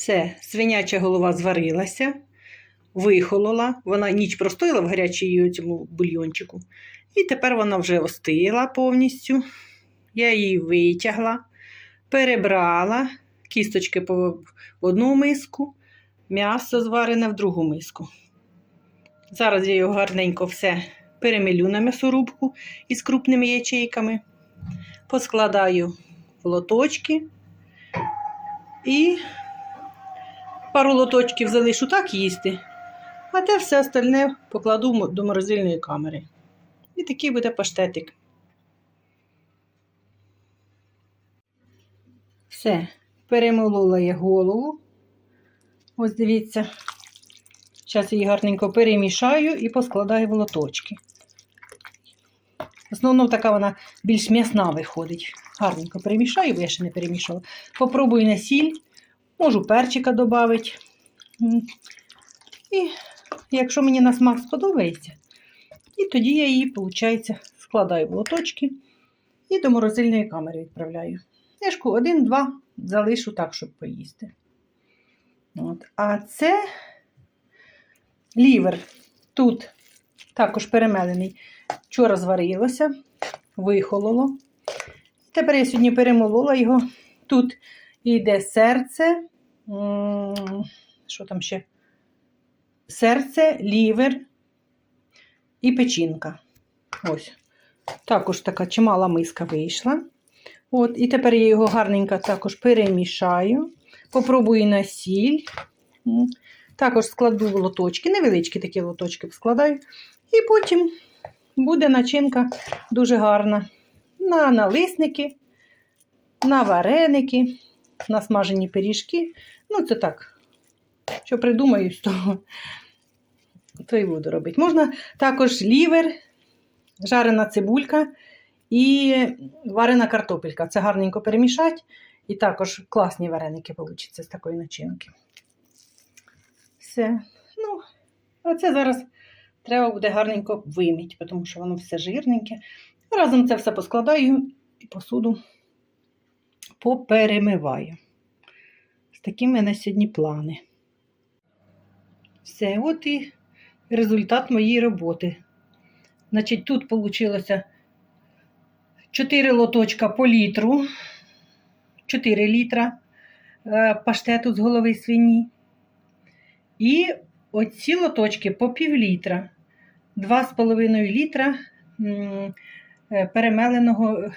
Все, свиняча голова зварилася, вихолола. Вона ніч простояла в гарячій цьому бульйончику. І тепер вона вже остила повністю. Я її витягла, перебрала, кісточки в одну миску, м'ясо зварене в другу миску. Зараз я його гарненько все перемілю на м'ясорубку із крупними ячейками, поскладаю в лоточки і пару лоточків залишу так їсти, а те все остальне покладу до морозильної камери. І такий буде паштетик. Все, перемолола я голову. Ось дивіться. Зараз її гарненько перемішаю і поскладаю в лоточки. В основному така вона більш м'ясна виходить. Гарненько перемішаю, бо я ще не перемішала. Попробую на сіль, можу перчика додати. І якщо мені на смак сподобається, і тоді я її, виходить, складаю в лоточки і до морозильної камери відправляю. Яшку один-два залишу так, щоб поїсти. От. А це лівер. Тут також перемелений. Вчора зварилося, вихололо. Тепер я сьогодні перемолола його. Тут йде серце. Що там ще? Серце, лівер і печінка. Ось. Також така чимала миска вийшла. От, і тепер я його гарненько також перемішаю. Попробую на сіль. Також складу лоточки, невеличкі такі лоточки складаю. І потім буде начинка дуже гарна. На налисники, на вареники, на смажені пиріжки. Ну, це так, що придумаю з того, то і буду робити. Можна також лівер, жарена цибулька і варена картопелька. Це гарненько перемішати. І також класні вареники получаться з такої начинки. Все. Ну, оце зараз треба буде гарненько вимити, тому що воно все жирненьке. Разом це все поскладаю і посуду поперемиваю. З такі в мене сьогодні плани. Все, от і результат моєї роботи. Значить, тут вийшло 4 лоточка по літру, 4 літра е, паштету з голови свині. І оці лоточки по пів літра, 2,5 літра е, перемеленого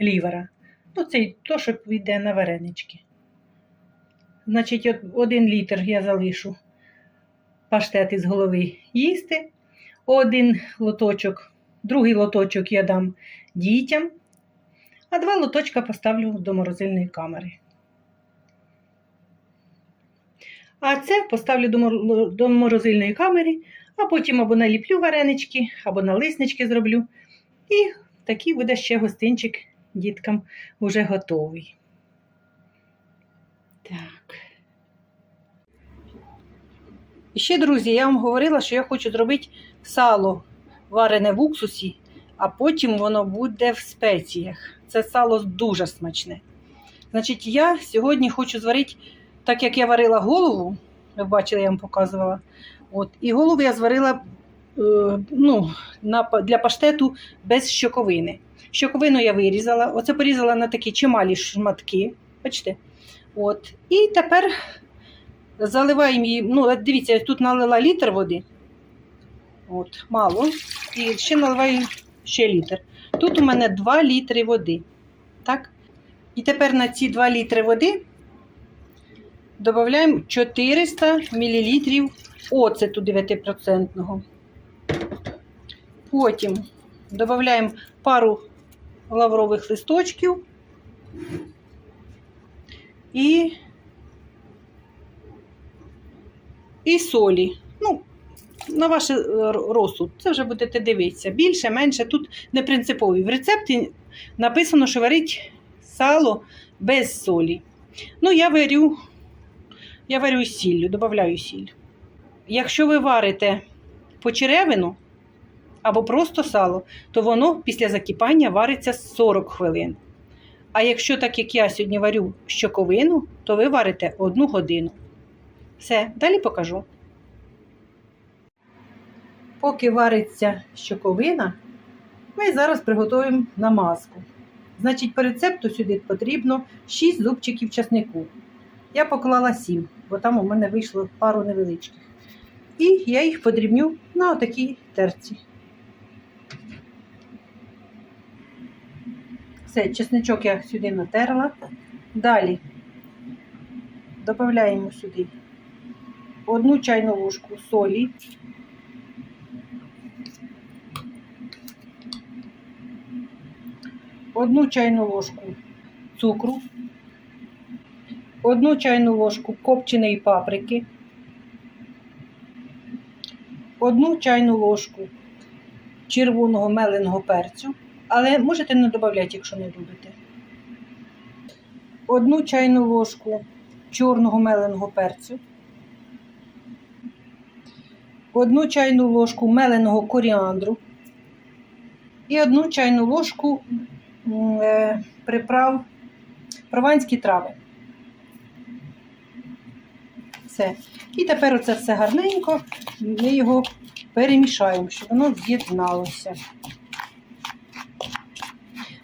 лівера. Ну, це то, що йде на варенички. Значить, один літр я залишу паштет із голови їсти. Один лоточок, другий лоточок я дам дітям, а два лоточка поставлю до морозильної камери. А це поставлю до морозильної камери, а потім або наліплю варенички, або налиснички зроблю. І такий буде ще гостинчик діткам уже готовий. Так. І ще, друзі, я вам говорила, що я хочу зробити сало варене в уксусі, а потім воно буде в спеціях. Це сало дуже смачне. Значить, я сьогодні хочу зварити, так як я варила голову, ви бачили, я вам показувала. От, і голову я зварила е, ну, на, для паштету без щоковини. Щоковину я вирізала, оце порізала на такі чималі шматки. Бачите? От. І тепер заливаємо її. Ну, дивіться, я тут налила літр води. От, мало. І ще наливаю ще літр. Тут у мене 2 літри води. Так? І тепер на ці 2 літри води додаємо 400 мл оцету 9%. Потім додаємо пару лаврових листочків і, і солі. Ну, на ваш е, розсуд. Це вже будете дивитися. Більше, менше, тут не принципові. В рецепті написано, що варить сало без солі. Ну, я варю, я варю сіллю, додаю сіль. Якщо ви варите почеревину або просто сало, то воно після закипання вариться 40 хвилин. А якщо так, як я сьогодні варю щоковину, то ви варите одну годину. Все, далі покажу. Поки вариться щоковина, ми зараз приготуємо намазку. Значить, по рецепту сюди потрібно 6 зубчиків часнику. Я поклала 7, бо там у мене вийшло пару невеличких. І я їх подрібню на отакій терці. Все, чесничок я сюди натерла. Далі додаємо сюди одну чайну ложку солі. Одну чайну ложку цукру, одну чайну ложку копченої паприки, одну чайну ложку червоного меленого перцю, але можете не додати, якщо не любите. Одну чайну ложку чорного меленого перцю, одну чайну ложку меленого коріандру і одну чайну ложку е, приправ прованські трави. Все. І тепер оце все гарненько, ми його перемішаємо, щоб воно з'єдналося.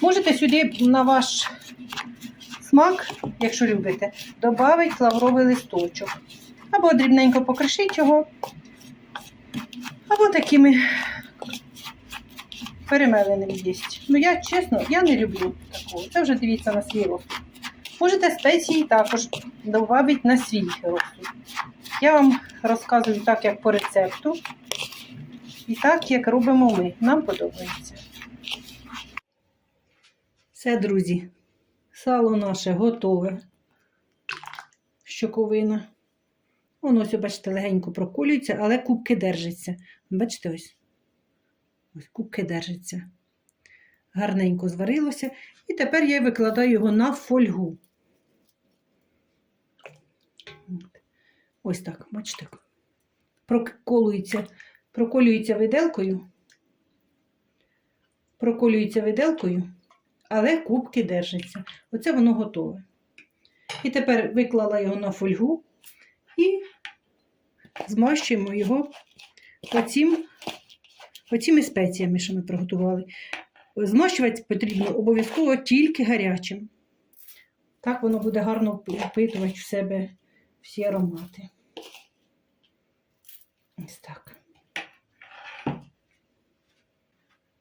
Можете сюди на ваш смак, якщо любите, додати лавровий листочок. Або дрібненько покришіть його, або такими перемеленим їсть. Ну, я чесно, я не люблю такого. Це вже дивіться на свій розсуд. Можете спеції також додати на свій розсуд. Я вам розказую так, як по рецепту, і так, як робимо ми. Нам подобається. Все, друзі, сало наше готове. Щоковина. Воно ось, бачите, легенько проколюється, але кубки держаться. Бачите, ось. Ось кубки держаться. Гарненько зварилося. І тепер я викладаю його на фольгу. Ось так, бачите. Проколується, проколюється виделкою. Проколюється виделкою, але кубки держаться. Оце воно готове. І тепер виклала його на фольгу і змащуємо його оцім, оціми спеціями, що ми приготували. Змащувати потрібно обов'язково тільки гарячим. Так воно буде гарно впитувати в себе всі аромати. Ось так.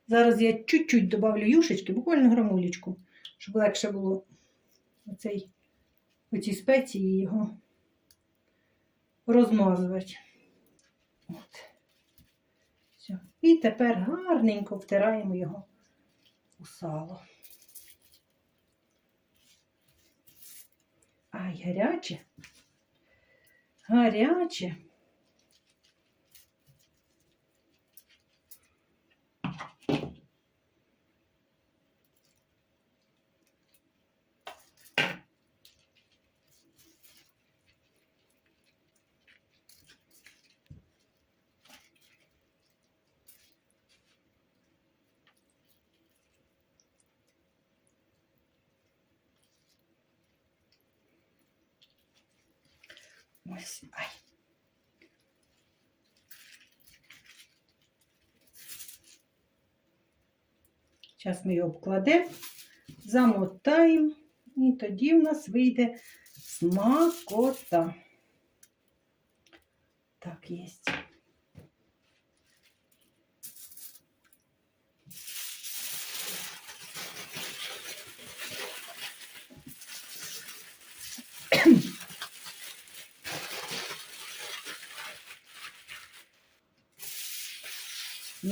Зараз я чуть-чуть добавлю юшечки, буквально грамулечку, щоб легше було оцей, оці спеції його розмазувати. От. Все. І тепер гарненько втираємо його у сало. Ай, гаряче. Гаряче. Ось. Ай. Зараз ми його обкладемо, замотаємо, і тоді в нас вийде смакота. Так, є.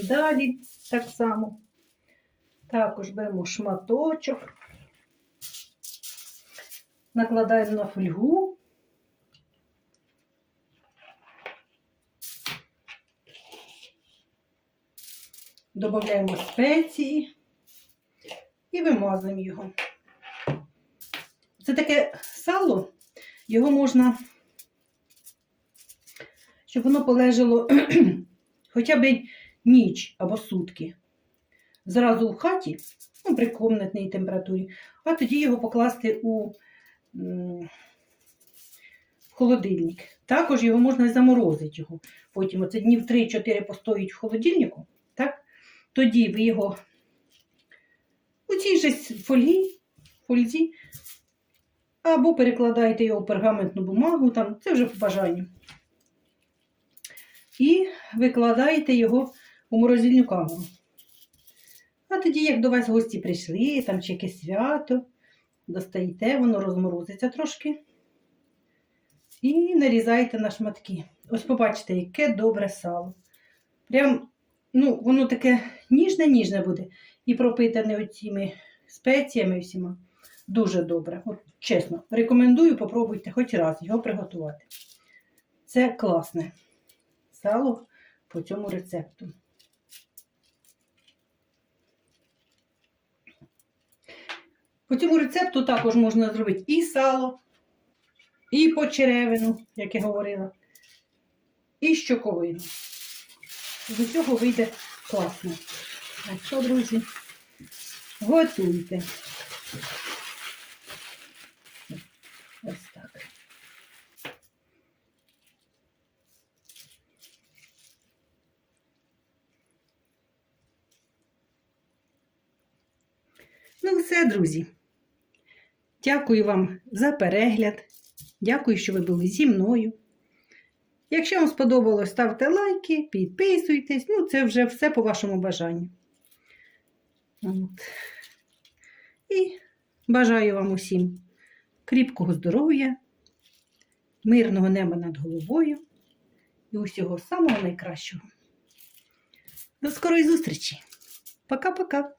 Далі так само. Також беремо шматочок, накладаємо на фольгу. Додаємо спеції і вимазуємо його. Це таке сало, його можна, щоб воно полежало хоча б ніч або сутки. Зразу в хаті ну, при комнатній температурі, а тоді його покласти у холодильник. Також його можна заморозити. Його. Потім оце днів 3-4 постоїть в холодильнику, так? тоді ви його у цій же фольгі, фользі або перекладаєте його в пергаментну бумагу, там, це вже по бажанню. І викладаєте його у морозильну камеру. А тоді, як до вас гості прийшли, там чи якесь свято, достаєте, воно розморозиться трошки. І нарізаєте на шматки. Ось побачите, яке добре сало. Прям, ну, воно таке ніжне-ніжне буде. І пропитане оціми спеціями всіма. Дуже добре. От, чесно, рекомендую, попробуйте хоч раз його приготувати. Це класне сало по цьому рецепту. По цьому рецепту також можна зробити і сало, і почеревину, як я говорила, і щоковину. З усього вийде класно. Так що, друзі, готуйте. Ось так. Ну, все, друзі. Дякую вам за перегляд. Дякую, що ви були зі мною. Якщо вам сподобалось, ставте лайки, підписуйтесь. Ну, це вже все по вашому бажанню. От. І бажаю вам усім кріпкого здоров'я, мирного неба над головою і усього самого найкращого. До скорої зустрічі! Пока-пока!